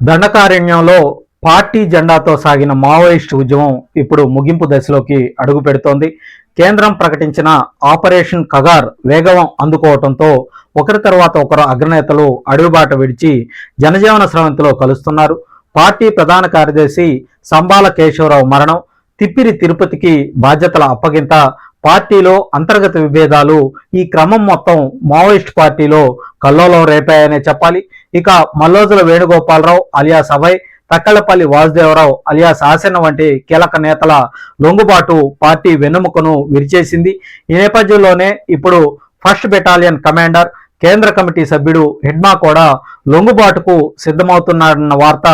దండకారణ్యంలో party జెండాతో సాగిన Maoist ఉద్యమం ఇప్పుడు ముగింపు దశలోకి అడుగు పెడుతోంది. కేంద్రం ప్రకటించిన ఆపరేషన్ కగార్ వేగం అందుకోవడంతో ఒకరి తర్వాత ఒకరు అగ్రనేతలు అడుగుబాట విడిచి జనజీవన స్రవంతిలో కలుస్తున్నారు. పార్టీ ప్రధాన కార్యదర్శి సంబాల కేశవరావు మరణం తిప్పిరి తిరుపతికి బాధ్యతల అప్పగింత పార్టీలో అంతర్గత విభేదాలు ఈ క్రమం మొత్తం మావోయిస్ట్ పార్టీలో కల్లోలం రేపాయనే చెప్పాలి. ఇక మల్లోజుల వేణుగోపాలరావు అలియాస్ అభయ్ తక్కలపల్లి వాసుదేవరావు అలియాస్ ఆసన్న వంటి కీలక నేతల లొంగుబాటు పార్టీ వెన్నెముకను విరిచేసింది. ఈ నేపథ్యంలోనే ఇప్పుడు ఫస్ట్ బెటాలియన్ కమాండర్ కేంద్ర కమిటీ సభ్యుడు హెడ్మా కూడా లొంగుబాటుకు సిద్ధమవుతున్నాడన్న వార్త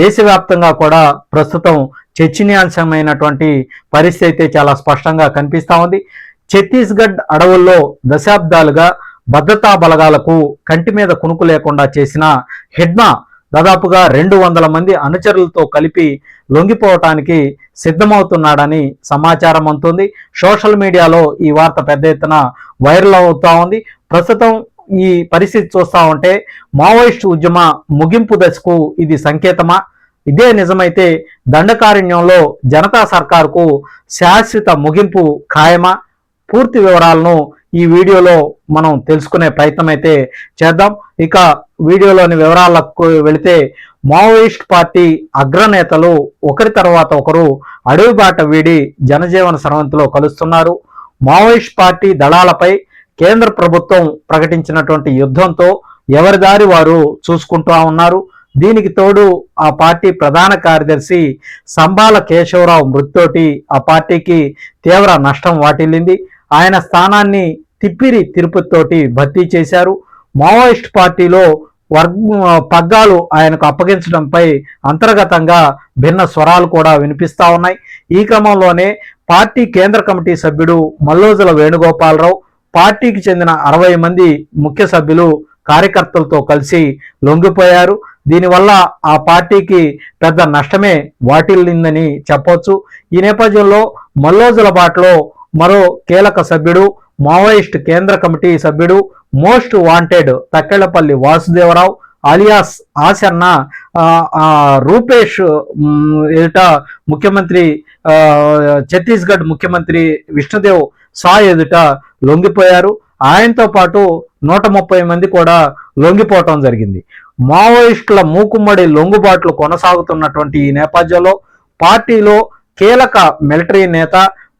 దేశవ్యాప్తంగా కూడా ప్రస్తుతం చర్చనీయాంశమైనటువంటి పరిస్థితి అయితే చాలా స్పష్టంగా కనిపిస్తూ ఉంది. ఛత్తీస్గఢ్ అడవుల్లో దశాబ్దాలుగా భద్రతా బలగాలకు కంటి మీద కునుకు లేకుండా చేసిన హెడ్మా దాదాపుగా రెండు వందల మంది అనుచరులతో కలిపి లొంగిపోవటానికి సిద్ధమవుతున్నాడని సమాచారం అందుతుంది. సోషల్ మీడియాలో ఈ వార్త పెద్ద ఎత్తున వైరల్ అవుతా ఉంది. ప్రస్తుతం ఈ పరిస్థితి చూస్తా ఉంటే మావోయిస్టు ఉద్యమ ముగింపు దశకు ఇది సంకేతమా? ఇదే నిజమైతే దండకారణ్యంలో జనతా సర్కార్కు శాశ్వత ముగింపు ఖాయమా? పూర్తి వివరాలను ఈ వీడియోలో మనం తెలుసుకునే ప్రయత్నం అయితే చేద్దాం. ఇక వీడియోలోని వివరాలకు వెళితే మావోయిస్ట్ పార్టీ అగ్రనేతలు ఒకరి తర్వాత ఒకరు అడవిబాట వీడి జనజీవన సరవంతిలో కలుస్తున్నారు. మావోయిస్ట్ పార్టీ దళాలపై కేంద్ర ప్రభుత్వం ప్రకటించినటువంటి యుద్ధంతో ఎవరి దారి వారు చూసుకుంటూ ఉన్నారు. దీనికి తోడు ఆ పార్టీ ప్రధాన కార్యదర్శి సంబాల కేశవరావు మృతితోటి ఆ పార్టీకి తీవ్ర నష్టం వాటిల్లింది. ఆయన స్థానాన్ని తిప్పిరి తిరుపతితోటి భర్తీ చేశారు. మావోయిస్ట్ పార్టీలో వర్గ పగ్గాలు ఆయనకు అప్పగించడంపై అంతర్గతంగా భిన్న స్వరాలు కూడా వినిపిస్తా ఉన్నాయి. ఈ క్రమంలోనే పార్టీ కేంద్ర కమిటీ సభ్యుడు మల్లోజుల వేణుగోపాలరావు పార్టీకి చెందిన అరవై మంది ముఖ్య సభ్యులు కార్యకర్తలతో కలిసి లొంగిపోయారు. దీనివల్ల ఆ పార్టీకి పెద్ద నష్టమే వాటిల్లిందని చెప్పొచ్చు. ఈ నేపథ్యంలో మల్లోజుల బాటలో మరో కీలక సభ్యుడు మావోయిస్ట్ కేంద్ర కమిటీ సభ్యుడు most wanted Takkellapalli Vasudeva Rao alias Asanna Rupesh ఎదుట ముఖ్యమంత్రి ఛత్తీస్గఢ్ ముఖ్యమంత్రి విష్ణుదేవ్ సా ఎదుట లొంగిపోయారు. ఆయనతో పాటు నూట ముప్పై మంది కూడా లొంగిపోవటం జరిగింది. మావోయిస్టుల మూకుమ్మడి లొంగుబాట్లు కొనసాగుతున్నటువంటి ఈ నేపథ్యంలో పార్టీలో కీలక మిలిటరీ నేత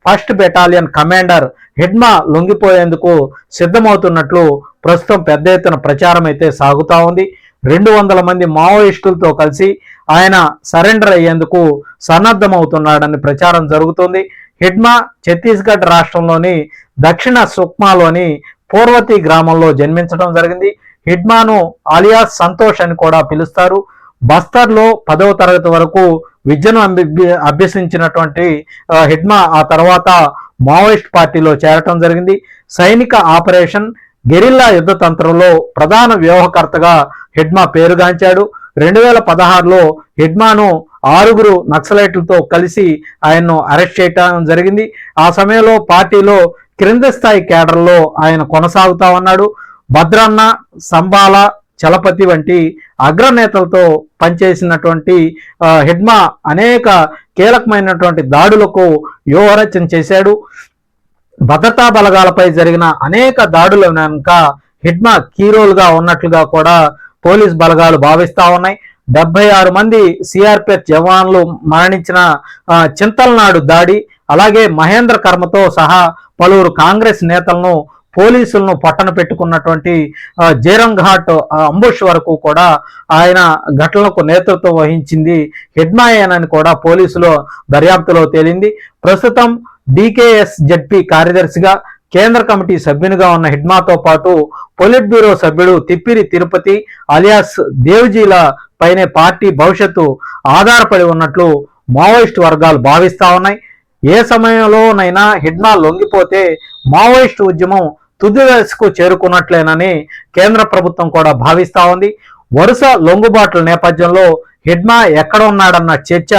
ఫస్ట్ బెటాలియన్ కమాండర్ హిడ్మా లొంగిపోయేందుకు సిద్ధమవుతున్నట్లు ప్రస్తుతం పెద్ద ఎత్తున ప్రచారం అయితే సాగుతూ ఉంది. రెండు వందల మంది మావోయిస్టులతో కలిసి ఆయన సరెండర్ అయ్యేందుకు సన్నద్ధమవుతున్నాడని ప్రచారం జరుగుతుంది. హిడ్మా ఛత్తీస్గఢ్ రాష్ట్రంలోని దక్షిణ సుక్మాలోని పూర్వతి గ్రామంలో జన్మించడం జరిగింది. హిడ్మాను అలియాస్ సంతోష్ అని కూడా పిలుస్తారు. బస్తర్లో పదవ తరగతి వరకు విద్యను అభ్యసించినటువంటి ఆ, హిడ్మా ఆ తర్వాత మావోయిస్ట్ పార్టీలో చేరటం జరిగింది. సైనిక ఆపరేషన్ గెరిల్లా యుద్ధ తంత్రంలో ప్రధాన వ్యూహకర్తగా హిడ్మా పేరుగాంచాడు. రెండు వేల పదహారులో హిడ్మాను ఆరుగురు నక్సలైట్లతో కలిసి ఆయన్ను అరెస్ట్ చేయటం జరిగింది. ఆ సమయంలో పార్టీలో క్రింద స్థాయి కేడర్లో ఆయన కొనసాగుతా ఉన్నాడు. భద్రన్న సంబాల చలపతి వంటి అగ్రనేతలతో పనిచేసినటువంటి హిడ్మా అనేక కీలకమైనటువంటి దాడులకు వ్యూహరచన చేశాడు. భద్రతా బలగాలపై జరిగిన అనేక దాడుల వెనుక హిడ్మా కీరోలుగా ఉన్నట్లుగా కూడా పోలీస్ బలగాలు భావిస్తా ఉన్నాయి. డెబ్బై ఆరు మంది సిఆర్పిఎఫ్ జవాన్లు మరణించిన ఆ, చింతలనాడు దాడి అలాగే మహేంద్ర కర్మతో సహా పలువురు కాంగ్రెస్ నేతలను పోలీసులను పట్టణ పెట్టుకున్నటువంటి ఆ, జైరం ఘాట్ అంబుష్ వరకు కూడా ఆయన ఘటనలకు నేతృత్వం వహించింది హిడ్మాయన్ కూడా పోలీసులు దర్యాప్తులో తేలింది. ప్రస్తుతం డికేఎస్ జడ్పీ కార్యదర్శిగా కేంద్ర కమిటీ సభ్యునిగా ఉన్న హిడ్మాతో పాటు పొలిట్ బ్యూరో సభ్యుడు తిప్పిరి తిరుపతి అలియాస్ దేవ్జీల పైనే పార్టీ భవిష్యత్తు ఆధారపడి ఉన్నట్లు మావోయిస్ట్ వర్గాలు భావిస్తా ఉన్నాయి. ఏ సమయంలోనైనా హిడ్మా లొంగిపోతే మావోయిస్ట్ ఉద్యమం తుది దశకు చేరుకున్నట్లేనని కేంద్ర ప్రభుత్వం కూడా భావిస్తా ఉంది. వరుస లొంగుబాట్ల నేపథ్యంలో హిడ్మా ఎక్కడ ఉన్నాడన్న చర్చ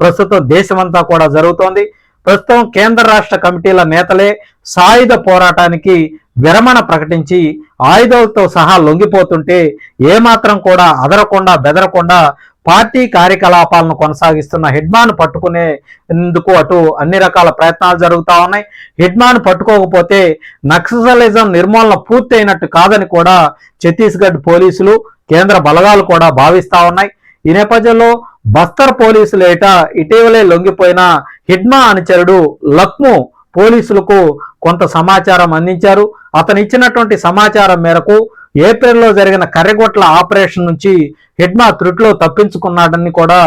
ప్రస్తుతం దేశమంతా కూడా జరుగుతోంది. ప్రస్తుతం కేంద్ర రాష్ట్ర కమిటీల నేతలే సాయుధ పోరాటానికి విరమణ ప్రకటించి ఆయుధాలతో సహా లొంగిపోతుంటే ఏమాత్రం కూడా అదరకుండా బెదరకుండా పార్టీ కార్యకలాపాలను కొనసాగిస్తున్న హెడ్మాన్ పట్టుకునేందుకు అటు అన్ని రకాల ప్రయత్నాలు జరుగుతూ ఉన్నాయి. హెడ్మాన్ పట్టుకోకపోతే నక్సలిజం నిర్మూలన పూర్తయినట్టు కాదని కూడా ఛత్తీస్గఢ్ పోలీసులు కేంద్ర బలగాలు కూడా భావిస్తా ఉన్నాయి. ఈ నేపథ్యంలో బస్తర్ పోలీసులు ఏట ఇటీవలే లొంగిపోయిన హిడ్మా అనుచరుడు లక్ము పోలీసులకు కొంత సమాచారం అందించారు. అతను ఇచ్చినటువంటి సమాచారం మేరకు ఏప్రిల్లో జరిగిన కర్రెగొట్ల ఆపరేషన్ నుంచి హిడ్మా త్రుట్లో తప్పించుకున్నాడని కూడా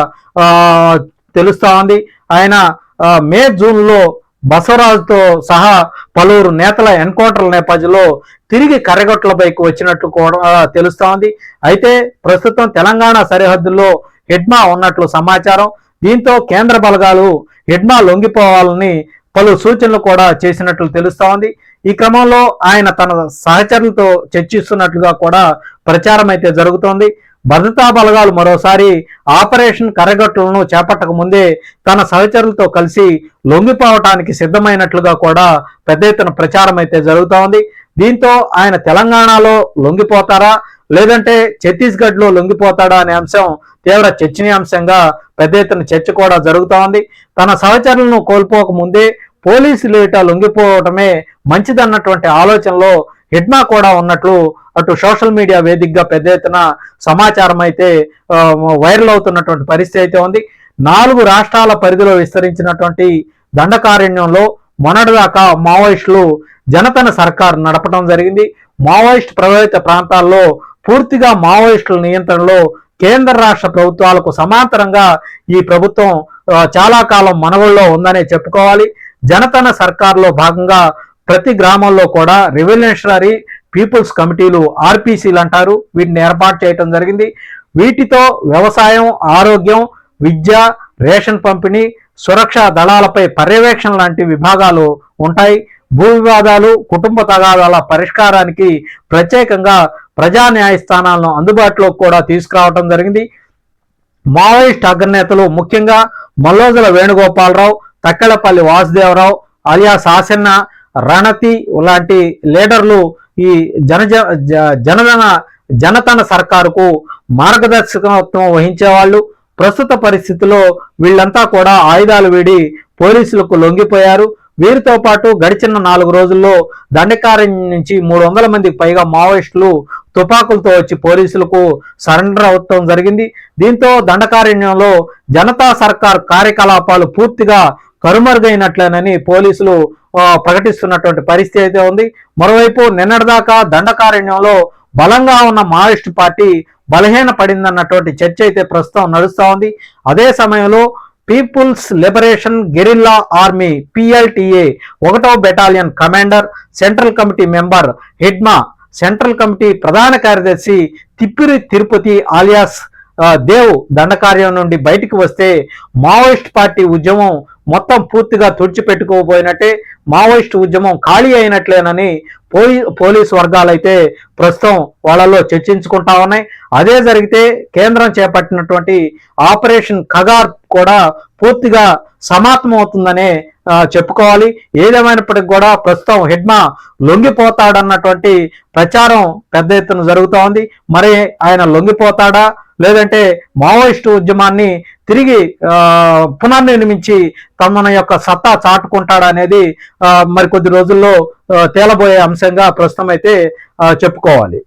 తెలుస్తా ఉంది. ఆయన మే జూన్లో బసవరాజుతో సహా పలువురు నేతల ఎన్కౌంటర్ల నేపథ్యంలో తిరిగి కర్రెగొట్లపైకి వచ్చినట్లు కూడా తెలుస్తా ఉంది. అయితే ప్రస్తుతం తెలంగాణ సరిహద్దుల్లో హిడ్మా ఉన్నట్లు సమాచారం. దీంతో కేంద్ర బలగాలు హిడ్మా లొంగిపోవాలని పలు సూచనలు కూడా చేసినట్లు తెలుస్తా ఉంది. ఈ క్రమంలో ఆయన తన సహచరులతో చర్చిస్తున్నట్లుగా కూడా ప్రచారం అయితే జరుగుతోంది. భద్రతా బలగాలు మరోసారి ఆపరేషన్ కరగట్టులను చేపట్టక ముందే తన సహచరులతో కలిసి లొంగిపోవటానికి సిద్ధమైనట్లుగా కూడా పెద్ద ఎత్తున ప్రచారం అయితే జరుగుతోంది. దీంతో ఆయన తెలంగాణలో లొంగిపోతారా? లేదంటే ఛత్తీస్గఢ్లో లొంగిపోతాడా అనే అంశం తీవ్ర చర్చనీయాంశంగా పెద్ద ఎత్తున చర్చ కూడా జరుగుతోంది. తన సహచరులను కోల్పోక ముందే పోలీసులు ఇట లొంగిపోవటమే మంచిదన్నటువంటి ఆలోచనలో హిడ్మా కూడా ఉన్నట్లు అటు సోషల్ మీడియా వేదికగా పెద్ద ఎత్తున సమాచారం అయితే వైరల్ అవుతున్నటువంటి పరిస్థితి అయితే ఉంది. నాలుగు రాష్ట్రాల పరిధిలో విస్తరించినటువంటి దండకారణ్యంలో మొన్నటిదాకా మావోయిస్టులు జనతన సర్కార్ నడపడం జరిగింది. మావోయిస్ట్ ప్రభావిత ప్రాంతాల్లో పూర్తిగా మావోయిస్టుల నియంత్రణలో కేంద్ర రాష్ట్ర ప్రభుత్వాలకు సమాంతరంగా ఈ ప్రభుత్వం చాలా కాలం మనవుల్లో ఉందనే చెప్పుకోవాలి. జనతన సర్కార్లో భాగంగా ప్రతి గ్రామంలో కూడా రెవల్యూషనరీ పీపుల్స్ కమిటీలు ఆర్పీసీలు అంటారు. వీటిని ఏర్పాటు చేయటం జరిగింది. వీటితో వ్యవసాయం ఆరోగ్యం విద్య రేషన్ పంపిణీ సురక్షా దళాలపై పర్యవేక్షణ లాంటి విభాగాలు ఉంటాయి. భూ వివాదాలు కుటుంబ తగాదాల పరిష్కారానికి ప్రత్యేకంగా ప్రజా న్యాయస్థానాలను అందుబాటులోకి కూడా తీసుకురావడం జరిగింది. మావోయిస్ట్ అగ్రనేతలు ముఖ్యంగా మల్లోజుల వేణుగోపాలరావు తక్కెళ్ళపల్లి వాసుదేవరావు అలియా సాసన్న రణతి లాంటి లీడర్లు ఈ జనజ జ- జనతన సర్కారుకు మార్గదర్శకత్వం వహించేవాళ్ళు. ప్రస్తుత పరిస్థితిలో వీళ్ళంతా కూడా ఆయుధాలు వీడి పోలీసులకు లొంగిపోయారు. వీరితో పాటు గడిచిన నాలుగు రోజుల్లో దండకారణ్యం నుంచి మూడు వందల మందికి పైగా మావోయిస్టులు తుపాకులతో వచ్చి పోలీసులకు సరెండర్ అవటం జరిగింది. దీంతో దండకారణ్యంలో జనతా సర్కార్ కార్యకలాపాలు పూర్తిగా కరుమరుగైనట్లేనని పోలీసులు ప్రకటిస్తున్నటువంటి పరిస్థితి అయితే ఉంది. మరోవైపు నిన్నటిదాకా దండకారణ్యంలో బలంగా ఉన్న మావోయిస్టు పార్టీ బలహీన పడిందన్నటువంటి చర్చ అయితే ప్రస్తుతం నడుస్తూ ఉంది. అదే సమయంలో People's Liberation Guerrilla Army PLGA ఒకటో battalion commander central committee member Hidma central committee ప్రధాన కార్యదర్శి తిప్పిరి తిరుపతి ఆలియాస్ దేవ్ దండకార్యం నుండి బయటికి వస్తే మావోయిస్ట్ పార్టీ ఉద్యమం మొత్తం పూర్తిగా తుడిచిపెట్టుకోబోయినట్టే మావోయిస్ట్ ఉద్యమం ఖాళీ అయినట్లేనని పోలీ పోలీస్ వర్గాలైతే ప్రస్తుతం వాళ్ళలో చర్చించుకుంటా ఉన్నాయి. అదే జరిగితే కేంద్రం చేపట్టినటువంటి ఆపరేషన్ ఖగార్ కూడా పూర్తిగా సమాప్తమవుతుందనే ఆ, చెప్పుకోవాలి. ఏదేమైనప్పటికీ కూడా ప్రస్తుతం హెడ్మా లొంగిపోతాడన్నటువంటి ప్రచారం పెద్ద ఎత్తున జరుగుతూ ఉంది మరి ఆయన లొంగిపోతాడా? లేదంటే మావోయిస్టు ఉద్యమాన్ని తిరిగి పునర్నిర్మించి తమ యొక్క సత్తా చాటుకుంటాడనేది మరికొద్ది మరి కొద్ది రోజుల్లో తేలబోయే అంశంగా ప్రస్తుతం అయితే చెప్పుకోవాలి.